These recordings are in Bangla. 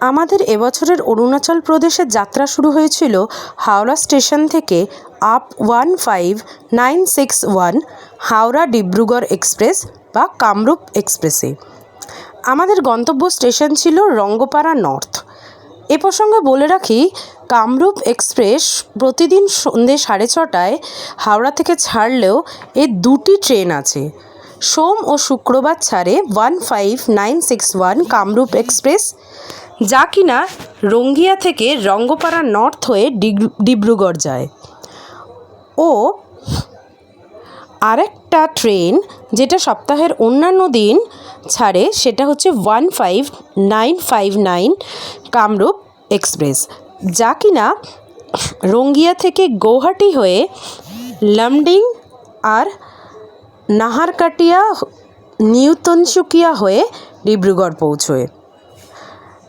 আমাদের এবছরের অরুণাচল প্রদেশের যাত্রা শুরু হয়েছিল হাওড়া স্টেশন থেকে up one five nine six one, Howrah Dibrugarh express বা কামরূপ এক্সপ্রেসে। আমাদের গন্তব্য স্টেশন ছিল রঙ্গপাড়া নর্থ। এ প্রসঙ্গে বলে রাখি, কামরূপ এক্সপ্রেস প্রতিদিন সন্ধ্যে সাড়ে ছটায় হাওড়া থেকে ছাড়লেও এর দুটি ট্রেন আছে। সোম ও শুক্রবার ছাড়ে one five nine six one Kamrup express. যা কিনা রঙ্গিয়া থেকে রঙ্গপাড়া নর্থ হয়ে ডিব্রুগড় যায়। ও আরেকটা ট্রেন যেটা সপ্তাহের অন্যান্য দিন ছাড়ে সেটা হচ্ছে one five nine five nine Kamrup express. যা কিনা রঙ্গিয়া থেকে গৌহাটি হয়ে লামডিং আর নাহারকাটিয়া নিউ তিনসুকিয়া হয়ে ডিব্রুগড় পৌঁছয়।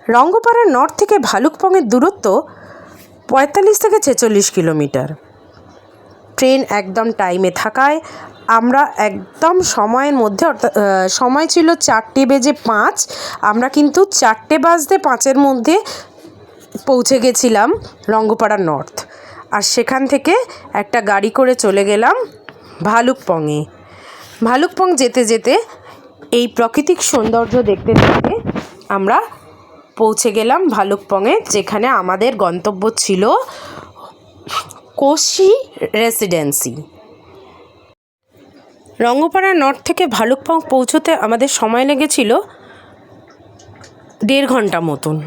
রঙ্গপাড়া নর্থ থেকে ভালুকপংয়ের দূরত্ব পঁয়তাল্লিশ থেকে ছেচল্লিশ কিলোমিটার। ট্রেন একদম টাইমে থাকায় আমরা একদম সময়ের মধ্যে, অর্থাৎ সময় ছিল চারটে বেজে পাঁচ, আমরা কিন্তু চারটে বাজতে পাঁচের মধ্যে পৌঁছে গেছিলাম রঙ্গপাড়া নর্থ। আর সেখান থেকে একটা গাড়ি করে চলে গেলাম ভালুকপংয়ে। ভালুকপং যেতে যেতে এই প্রাকৃতিক সৌন্দর্য দেখতে দেখতে আমরা পৌঁছে গেলাম ভালুকপংয়ে, যেখানে আমাদের গন্তব্য ছিল কোশি রেসিডেন্সি। রঙ্গপাড়া নর্থ থেকে ভালুকপং পৌঁছতে আমাদের সময় লেগেছিল দেড় ঘণ্টা মতন।